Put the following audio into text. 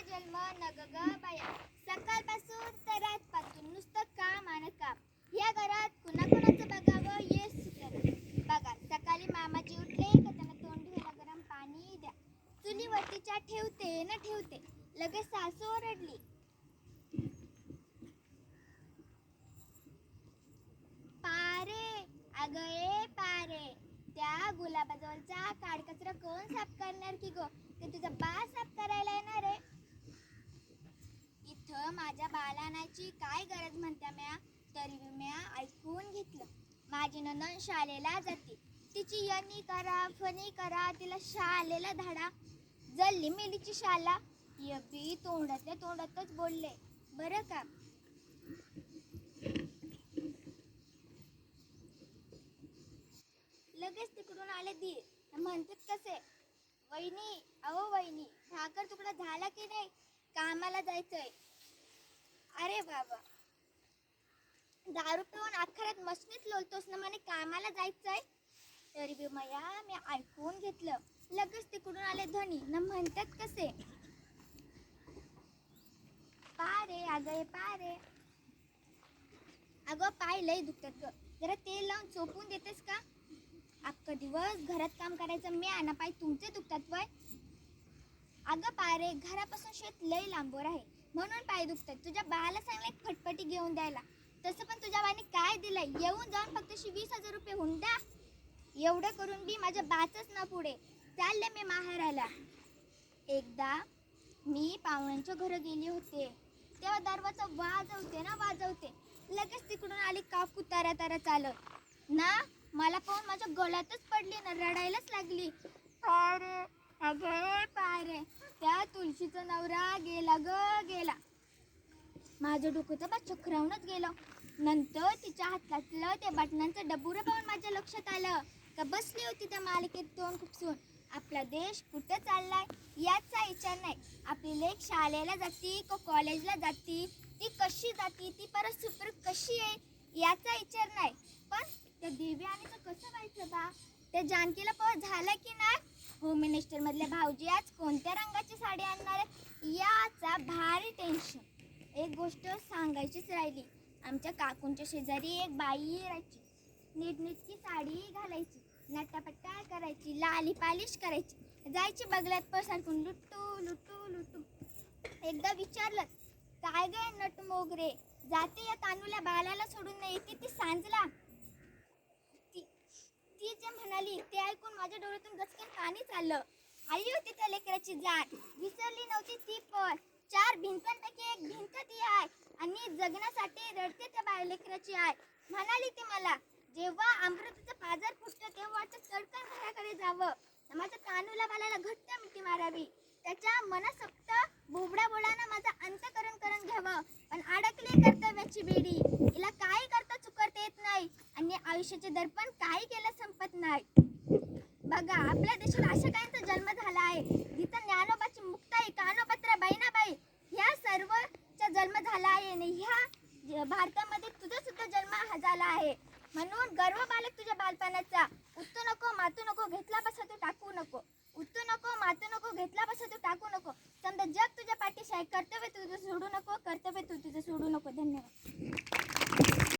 जन्म नग बाया. सकाळपासून तर रातपासून नुसतं काम आणि काम. या घरात कुणाकुणाचं बघावं ये सुचत बघा सकाळी मामाजी उठले का त्यांना तोंड धुवायला गरम पाणी द्या. चुलीवरती चहा ठेवते ना ठेवते. लगेच सासू ओरडली. पारे अगं ए पारे. त्या गुलाबाजवळचा काडकचरा कोण साफ करणार की गो? ते तुझा बा साफ करायला येणार आहे. माझ्या बालानाची काय गरज म्हणत्या म्या? तरी म्या ऐकून घेतलं. माझी ननन शाळेला जाते. तिची यनी करा फनी करा तिला शाळेला धाडा. जल्ली मेलीची शाला यबी तोंडातल्या तोंडातच बोलले. बरं का? लगेच तिकडून आले दीर म्हणतात कसे? वहिनी अहो वहिनी भाकर तुकडा झाला की नाही? कामाला जायचंय. अरे बाबा. दारू पिऊन अखरात मशनीत लोलतोस ना म्हणे कामाला जायचंय? तरी बी मया मी ऐकून घेतलं. लगेच तिकडून आले धनी. ना म्हणतात कसे? पारे अगं पारे. अगं पाय लय दुखतात ग. जरा तेल लावून चोपून देतेस का? अख्खा दिवस घरात काम करायचं मी आणा पाय तुमचे दुखतात वय. अगं पारे घरापासून शेत लय लांबवर आहे. म्हणून पाय दुखतात. तुझ्या बाळाला सांगलं एक फटफटी घेऊन द्यायला. तसं पण तुझ्या बाने काय दिलंय? येऊन जाऊन फक्त वीस हजार रुपये होऊन द्या. एवढं करून बी माझ्या बाचच ना पुढे. चालले मी माहेराला. एकदा मी पाहुण्यांच्या घरं गेले होते. तेव्हा दरवाजा वाजवते ना वाजवते. लगेच तिकडून आली काकू तारा तारा चालत. ना मला पाहून माझ्या गळ्यातच पडली ना रडायलाच लागली. अरे अगे पारे. त्या तुळशीचा नवरा गेला ग गेला माझं डोकं तर बा चक्रावूनच गेलं. नंतर तिच्या हातातलं ते बटनांचं डबुरं पाहून माझ्या लक्षात आलं. का बसली होती त्या मालिकेत तोंड खुपसून. आपला देश कुठं चाललाय याचा विचार नाही. आपली लेख शाळेला जाती का कॉलेजला जाती ती कशी जाती ती परत सुपर कशी आहे याचा विचार नाही. पण त्या देवी आणि कसं व्हायचं बा? त्या जानकीला पण झालं की नाही? होम मिनिस्टर भाऊजी आज कोणत्या रंगाची साडी आणणार आहे याचा भारी टेन्शन एक गोष्ट सांगायचीच राहिली. आमच्या काकूंच्या शेजारी एक बाई राहायची. नीटनीटकी साडी घालायची नट्टापट्टा करायची लाली पालिश करायची. जायची बगल्यात पसारकून लुट्टू लुट्टू लुट्टू. एकदा विचारलं काय गे नट मोगरे? जाते या तानूल्या बाळाला सोडून नाही येते ती सांजला? ती ती जे म्हणाली ते ऐकून माझ्या डोळ्यातून गचकेन पाणी चाललं. आली होती त्या लेकराची जाण विसरली नव्हती ती पण. चार भिंतांपैकी एक भिंत ती आहे आणि जगण्यासाठी रडते त्या बाळ लेकराची आहे म्हणाली ती मला जेव्हा अमृताचं पाजर फुटतं तेव्हा वाटतं घराकडे जावं. माझ्या कानूला बालाला घट्ट मिठी मारावी. त्याच्या मनसक्त बोबडा बोळानं माझं अंतकरण करून घ्यावं. पण अडकली कर्तव्याची बेडी. हिला काही करता चुकरता येत नाही आणि आयुष्याचे दर्पण काही केलं संपत नाही. बघा आपल्या देशात अशा काहींचा जन्म झाला आहे. जिथं ज्ञानोबाची मुक्ताई कानोपत्र बहिणाबाई ह्या सर्वचा जन्म झाला आहे आणि ह्या ज- भारतामध्ये तुझा सुद्धा जन्म हा झाला आहे. म्हणून गर्व बालक तुझ्या बालपणाचा. उत्तू नको मातू नको घेतला बसा तू टाकू नको. उत्तू नको मातू नको घेतला बसा तू टाकू नको. समजा जग तुझ्या पाठीशी आहे कर्तव्य तुझं सोडू नको कर्तव्य तू तुझं सोडू नको. धन्यवाद.